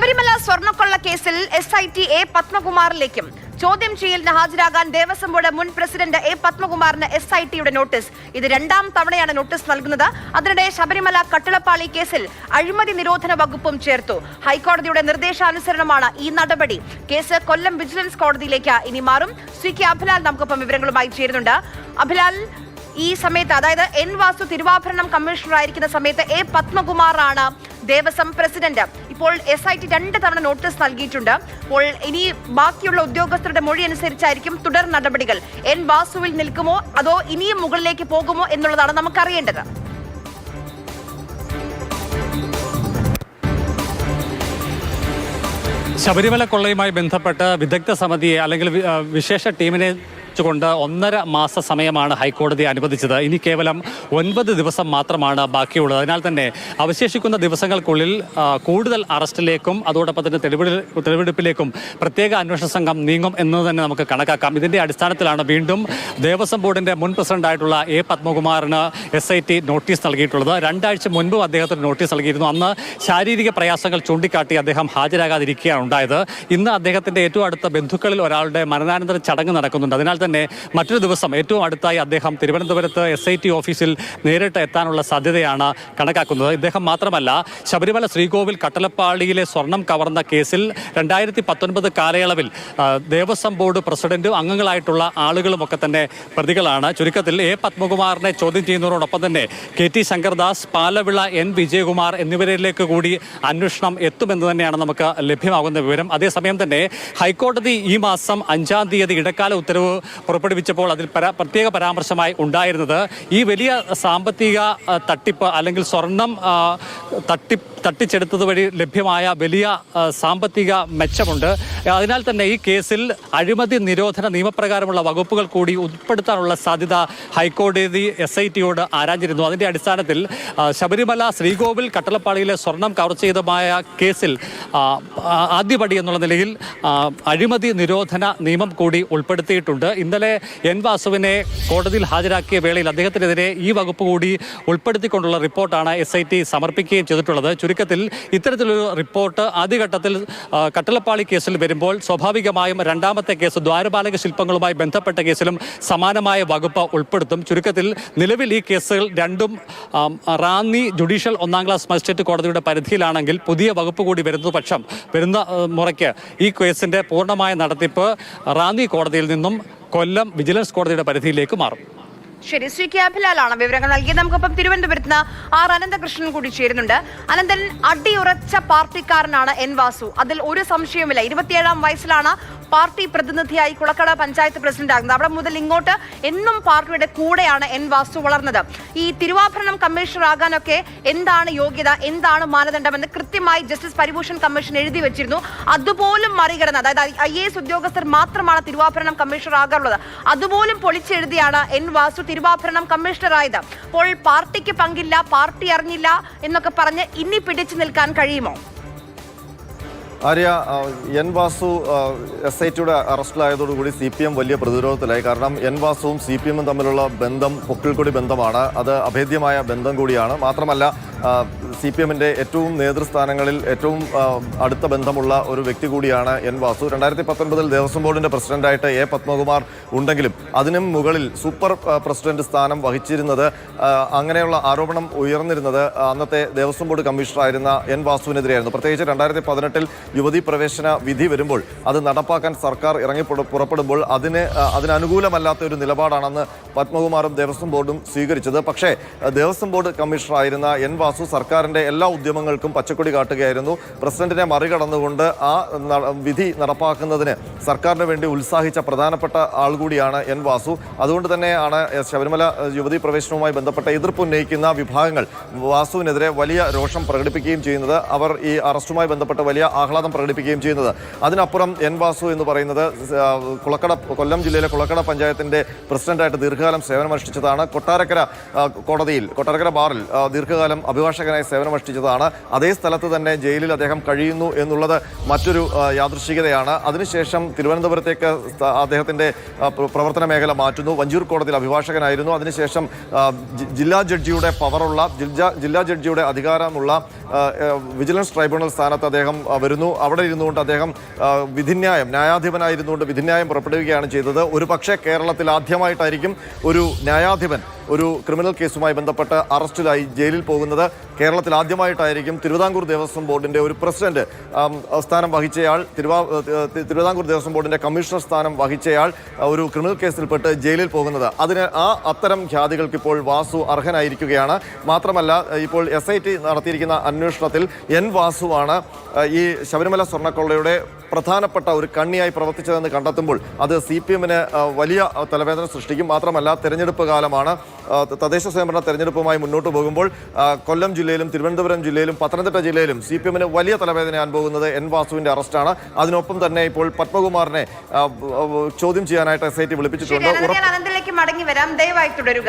ശബരിമല സ്വർണക്കൊള്ള കേസിൽ S I T A പത്മകുമാറിലേക്കും. ചോദ്യം ചെയ്യലിന് ഹാജരാകാൻ ദേവസ്വം ബോർഡ് മുൻ പ്രസിഡന്റ് എ പത്മകുമാറിന് എസ് ഐ ടിയുടെ നോട്ടീസ്. ഇത് രണ്ടാം തവണയാണ് നോട്ടീസ് നൽകുന്നത്. അതിനിടെ ശബരിമല കട്ടിളപ്പാളി കേസിൽ അഴിമതി നിരോധന വകുപ്പും ചേർത്തു. ഹൈക്കോടതിയുടെ നിർദ്ദേശാനുസരണമാണ് ഈ നടപടി. കേസ് കൊല്ലം വിജിലൻസ് കോടതിയിലേക്ക് ഇനി മാറും. സി കെ അഭിലാൽ നമുക്കൊപ്പം വിവരങ്ങളുമായി ചേരുന്നുണ്ട്. അഭിലാൽ ഈ സമയത്ത് അതായത് എൻ വാസു തിരുവാഭരണം കമ്മീഷണർ ആയിരിക്കുന്ന സമയത്ത് എ പത്മകുമാറാണ് ദേവസ്വം പ്രസിഡന്റ്. ഇപ്പോൾ എസ് ഐ ടി രണ്ട് തവണ നോട്ടീസ് നൽകിയിട്ടുണ്ട്. അപ്പോൾ ഇനി ബാക്കിയുള്ള ഉദ്യോഗസ്ഥരുടെ മൊഴി അനുസരിച്ചായിരിക്കും തുടർ നടപടികൾ. എൻ വാസുവിൽ നിൽക്കുമോ? അതോ ഇനിയും മുകളിലേക്ക് പോകുമോ എന്നുള്ളതാണ് നമുക്കറിയേണ്ടത്. ശബരിമല കൊള്ളയുമായി ബന്ധപ്പെട്ട് വിദഗ്ധ സമിതിയെ അല്ലെങ്കിൽ വിശേഷ ടീമിനെ കൊണ്ട് ഒന്നര മാസ സമയമാണ് ഹൈക്കോടതി അനുവദിച്ചത്. ഇനി കേവലം ഒൻപത് ദിവസം മാത്രമാണ് ബാക്കിയുള്ളത്. അതിനാൽ തന്നെ അവശേഷിക്കുന്ന ദിവസങ്ങൾക്കുള്ളിൽ കൂടുതൽ അറസ്റ്റിലേക്കും അതോടൊപ്പം തന്നെ തെളിവെടു തെളിവെടുപ്പിലേക്കും പ്രത്യേക അന്വേഷണ സംഘം നീങ്ങും എന്ന് തന്നെ നമുക്ക് കണക്കാക്കാം. ഇതിന്റെ അടിസ്ഥാനത്തിലാണ് വീണ്ടും ദേവസ്വം ബോർഡിന്റെ മുൻ പ്രസിഡന്റായിട്ടുള്ള എ പത്മകുമാറിന് എസ് ഐ ടി നോട്ടീസ് നൽകിയിട്ടുള്ളത്. രണ്ടാഴ്ച മുൻപും അദ്ദേഹത്തിന് നോട്ടീസ് നൽകിയിരുന്നു. അന്ന് ശാരീരിക പ്രയാസങ്ങൾ ചൂണ്ടിക്കാട്ടി അദ്ദേഹം ഹാജരാകാതിരിക്കുകയാണ് ഉണ്ടായത്. ഇന്ന് അദ്ദേഹത്തിന്റെ ഏറ്റവും അടുത്ത ബന്ധുക്കളിൽ ഒരാളുടെ മരണാനന്തര ചടങ്ങ് നടക്കുന്നുണ്ട്. അതിനാൽ മറ്റൊരു ദിവസം ഏറ്റവും അടുത്തായി അദ്ദേഹം തിരുവനന്തപുരത്ത് എസ് ഐ ടി ഓഫീസിൽ നേരിട്ട് എത്താനുള്ള സാധ്യതയാണ് കണക്കാക്കുന്നത്. ഇദ്ദേഹം മാത്രമല്ല ശബരിമല ശ്രീകോവിൽ കട്ടലപ്പാളിയിലെ സ്വർണം കവർന്ന കേസിൽ രണ്ടായിരത്തി പത്തൊൻപത് കാലയളവിൽ ദേവസ്വം ബോർഡ് പ്രസിഡന്റും അംഗങ്ങളായിട്ടുള്ള ആളുകളുമൊക്കെ തന്നെ പ്രതികളാണ്. ചുരുക്കത്തിൽ എ പത്മകുമാറിനെ ചോദ്യം ചെയ്യുന്നതോടൊപ്പം തന്നെ K T Shankardas Palavila N Vijayakumar എന്നിവരിലേക്ക് കൂടി അന്വേഷണം എത്തുമെന്ന് തന്നെയാണ് നമുക്ക് ലഭ്യമാകുന്ന വിവരം. അതേസമയം തന്നെ ഹൈക്കോടതി ഈ മാസം അഞ്ചാം തീയതി ഇടക്കാല ഉത്തരവ് പുറപ്പെടുവിച്ചപ്പോൾ അതിൽ പരാ പ്രത്യേക പരാമർശമായി ഉണ്ടായിരുന്നത് ഈ വലിയ സാമ്പത്തിക തട്ടിപ്പ് അല്ലെങ്കിൽ സ്വർണം തട്ടിപ്പ് തട്ടി തട്ടിച്ചെടുത്തത് വഴി ലഭ്യമായ വലിയ സാമ്പത്തിക മെച്ചമുണ്ട്. അതിനാൽ തന്നെ ഈ കേസിൽ അഴിമതി നിരോധന നിയമപ്രകാരമുള്ള വകുപ്പുകൾ കൂടി ഉൾപ്പെടുത്താനുള്ള സാധ്യത ഹൈക്കോടതി എസ് ഐ ടിയോട് ആരാഞ്ഞിരുന്നു. അതിന്റെ അടിസ്ഥാനത്തിൽ ശബരിമല ശ്രീകോവിൽ കട്ടളപ്പാളിയിലെ സ്വർണം കവർച്ചയുതമായ ചെയ്തമായ കേസിൽ ആദ്യപടി എന്നുള്ള നിലയിൽ അഴിമതി നിരോധന നിയമം കൂടി ഉൾപ്പെടുത്തിയിട്ടുണ്ട്. ഇന്നലെ എൻ വാസുവിനെ കോടതിയിൽ ഹാജരാക്കിയ വേളയിൽ അദ്ദേഹത്തിനെതിരെ ഈ വകുപ്പ് കൂടി ഉൾപ്പെടുത്തിക്കൊണ്ടുള്ള റിപ്പോർട്ടാണ് എസ് ഐ ടി സമർപ്പിക്കുകയും ചെയ്തിട്ടുള്ളത്. ചുരുക്കത്തിൽ ഇത്തരത്തിലൊരു റിപ്പോർട്ട് ആദ്യഘട്ടത്തിൽ കട്ടളപ്പാളി കേസിൽ വരുമ്പോൾ സ്വാഭാവികമായും രണ്ടാമത്തെ കേസ് ദ്വാരപാലക ശില്പങ്ങളുമായി ബന്ധപ്പെട്ട കേസിലും സമാനമായ വകുപ്പ് ഉൾപ്പെടുത്തും. ചുരുക്കത്തിൽ നിലവിൽ ഈ കേസുകൾ രണ്ടും റാന്നി ജുഡീഷ്യൽ ഒന്നാം ക്ലാസ് മജിസ്ട്രേറ്റ് കോടതിയുടെ പരിധിയിലാണെങ്കിൽ പുതിയ വകുപ്പ് കൂടി വരുന്ന പക്ഷം വരുന്ന മുറയ്ക്ക് ഈ കേസിന്റെ പൂർണമായ നടത്തിപ്പ് റാന്നി കോടതിയിൽ നിന്നും കൊല്ലം വിജിലൻസ് കോടതിയുടെ പരിധിയിലേക്ക് മാറും. ശരി ശ്രീ കെ അഭിലാലാണ് വിവരങ്ങൾ നൽകിയത് നമുക്കൊപ്പം തിരുവനന്തപുരത്ത് ആർ അനന്തകൃഷ്ണൻ കൂടി ചേരുന്നുണ്ട് അനന്തൻ അടിയുറച്ച പാർട്ടിക്കാരനാണ് എൻ വാസു അതിൽ ഒരു സംശയവുമില്ല ഇരുപത്തിയേഴാം വയസ്സിലാണ് പാർട്ടി പ്രതിനിധിയായി കുളക്കട പഞ്ചായത്ത് പ്രസിഡന്റ് ആകുന്നത് അവിടെ മുതൽ ഇങ്ങോട്ട് എന്നും പാർട്ടിയുടെ കൂടെയാണ് എൻ വാസു വളർന്നത് ഈ തിരുവാഭരണം കമ്മീഷണർ ആകാനൊക്കെ എന്താണ് യോഗ്യത എന്താണ് മാനദണ്ഡമെന്ന് കൃത്യമായി ജസ്റ്റിസ് പരിഭൂഷൺ കമ്മീഷൻ എഴുതി വെച്ചിരുന്നു അതുപോലും മറികടന്ന് അതായത് ഐ ഉദ്യോഗസ്ഥർ മാത്രമാണ് തിരുവാഭരണം കമ്മീഷണർ ആകാറുള്ളത് അതുപോലും പൊളിച്ചെഴുതിയാണ് എൻ വാസു തിരുവാഭരണം കമ്മീഷണറായത്. അപ്പോൾ പാർട്ടിക്ക് പങ്കില്ല പാർട്ടി അറിഞ്ഞില്ല എന്നൊക്കെ പറഞ്ഞ് ഇനി പിടിച്ചു നിൽക്കാൻ കഴിയുമോ? ആര്യ എൻ വാസു എസ് ഐ ടിയുടെ അറസ്റ്റിലായതോടുകൂടി സി പി എം വലിയ പ്രതിരോധത്തിലായി. കാരണം എൻ വാസുവും സി പി എമ്മും തമ്മിലുള്ള ബന്ധം പൊക്കിൾക്കൊടി ബന്ധമാണ്. അത് അഭേദ്യമായ ബന്ധം കൂടിയാണ്. മാത്രമല്ല സി പി എമ്മിന്റെ ഏറ്റവും നേതൃസ്ഥാനങ്ങളിൽ ഏറ്റവും അടുത്ത ബന്ധമുള്ള ഒരു വ്യക്തി കൂടിയാണ് എൻ വാസു. രണ്ടായിരത്തി പത്തൊൻപതിൽ ദേവസ്വം ബോർഡിന്റെ പ്രസിഡന്റായിട്ട് എ പത്മകുമാർ ഉണ്ടെങ്കിലും അതിനും മുകളിൽ സൂപ്പർ പ്രസിഡന്റ് സ്ഥാനം വഹിച്ചിരുന്നത് അങ്ങനെയുള്ള ആരോപണം ഉയർന്നിരുന്നത് അന്നത്തെ ദേവസ്വം ബോർഡ് കമ്മീഷണറായിരുന്ന എൻ വാസുവിനെതിരെയായിരുന്നു. പ്രത്യേകിച്ച് രണ്ടായിരത്തി പതിനെട്ടിൽ യുവതി പ്രവേശന വിധി വരുമ്പോൾ അത് നടപ്പാക്കാൻ സർക്കാർ ഇറങ്ങി പുറ- പുറപ്പെടുമ്പോൾ അതിന് അതിനനുകൂലമല്ലാത്ത ഒരു നിലപാടാണെന്ന് പത്മകുമാറും ദേവസ്വം ബോർഡും സ്വീകരിച്ചത്. പക്ഷേ ദേവസ്വം ബോർഡ് കമ്മീഷണറായിരുന്ന എൻ വാസു സർക്കാരിന്റെ എല്ലാ ഉദ്യമങ്ങൾക്കും പച്ചക്കൊടി കാട്ടുകയായിരുന്നു. പ്രസിഡന്റിനെ മറികടന്നുകൊണ്ട് ആ വിധി നടപ്പാക്കുന്നതിന് സർക്കാരിന് വേണ്ടി ഉത്സാഹിച്ച പ്രധാനപ്പെട്ട ആൾ കൂടിയാണ് എൻ വാസു. അതുകൊണ്ട് തന്നെയാണ് ശബരിമല യുവതി പ്രവേശനവുമായി ബന്ധപ്പെട്ട എതിർപ്പ് ഉന്നയിക്കുന്ന വിഭാഗങ്ങൾ വാസുവിനെതിരെ വലിയ രോഷം പ്രകടിപ്പിക്കുകയും ചെയ്യുന്നത്. അവർ ഈ അറസ്റ്റുമായി ബന്ധപ്പെട്ട് വലിയ ആഹ്ലാദം പ്രകടിപ്പിക്കുകയും ചെയ്യുന്നത്. അതിനപ്പുറം എൻ വാസു എന്ന് പറയുന്നത് കുളക്കട കൊല്ലം ജില്ലയിലെ കുളക്കട പഞ്ചായത്തിന്റെ പ്രസിഡന്റായിട്ട് ദീർഘകാലം സേവനമനുഷ്ഠിച്ചതാണ്. കൊട്ടാരക്കര കോടതിയിൽ കൊട്ടാരക്കര ബാറിൽ ദീർഘകാലം അഭിഭാഷകനായി സേവനമനുഷ്ഠിച്ചതാണ് അതേ സ്ഥലത്ത് തന്നെ ജയിലിൽ അദ്ദേഹം കഴിയുന്നു എന്നുള്ളത് മറ്റൊരു യാദൃശികതയാണ്. അതിനുശേഷം തിരുവനന്തപുരത്തേക്ക് അദ്ദേഹത്തിന്റെ പ്രവർത്തന മേഖല മാറ്റുന്നു. വഞ്ചൂർ കോടതിയിൽ അഭിഭാഷകനായിരുന്നു. അതിനുശേഷം ജില്ലാ ജഡ്ജിയുടെ പവറുള്ള ജില്ലാ ജഡ്ജിയുടെ അധികാരമുള്ള വിജിലൻസ് ട്രൈബ്യൂണൽ സ്ഥാനത്ത് അദ്ദേഹം വരുന്നു. അവിടെ ഇരുന്നുകൊണ്ട് അദ്ദേഹം വിധിന്യായം ന്യായാധിപനായിരുന്നുകൊണ്ട് വിധിന്യായം പുറപ്പെടുവിക്കുകയാണ് ചെയ്തത്. ഒരു പക്ഷേ കേരളത്തിൽ ആദ്യമായിട്ടായിരിക്കും ഒരു ന്യായാധിപൻ ഒരു ക്രിമിനൽ കേസുമായി ബന്ധപ്പെട്ട് അറസ്റ്റിലായി ജയിലിൽ പോകുന്നത് കേരളത്തിൽ ആദ്യമായിട്ടായിരിക്കും. തിരുവിതാംകൂർ ദേവസ്വം ബോർഡിന്റെ ഒരു പ്രസിഡന്റ് സ്ഥാനം വഹിച്ചയാൾ തിരുവാ തിരുവിതാംകൂർ ദേവസ്വം ബോർഡിന്റെ കമ്മീഷണർ സ്ഥാനം വഹിച്ചയാൾ ഒരു ക്രിമിനൽ കേസിൽപ്പെട്ട് ജയിലിൽ പോകുന്നത്. അതിന് ആ അത്തരം ഖ്യാതികൾക്ക് ഇപ്പോൾ വാസു അർഹനായിരിക്കുകയാണ്. മാത്രമല്ല ഇപ്പോൾ എസ് നടത്തിയിരിക്കുന്ന അന്വേഷണത്തിൽ എൻ വാസുവാണ് ഈ ശബരിമല സ്വർണക്കൊള്ളയുടെ പ്രധാനപ്പെട്ട ഒരു കണ്ണിയായി പ്രവർത്തിച്ചതെന്ന് കണ്ടെത്തുമ്പോൾ അത് സി പി എമ്മിന് വലിയ തലവേദന സൃഷ്ടിക്കും. മാത്രമല്ല തെരഞ്ഞെടുപ്പ് കാലമാണ് തദ്ദേശ സ്വയംഭരണ തെരഞ്ഞെടുപ്പുമായി മുന്നോട്ട് പോകുമ്പോൾ കൊല്ലം ജില്ലയിലും തിരുവനന്തപുരം ജില്ലയിലും പത്തനംതിട്ട ജില്ലയിലും സി പി എമ്മിന് വലിയ തലവേദന പോകുന്നത് എൻ വാസുവിന്റെ അറസ്റ്റാണ്. അതിനൊപ്പം തന്നെ ഇപ്പോൾ പത്മകുമാറിനെ ചോദ്യം ചെയ്യാനായിട്ട് എസ് ഐ ടി വിളിപ്പിച്ചിട്ടുണ്ട്. മടങ്ങി വരാം. ദയവായി തുടരുക.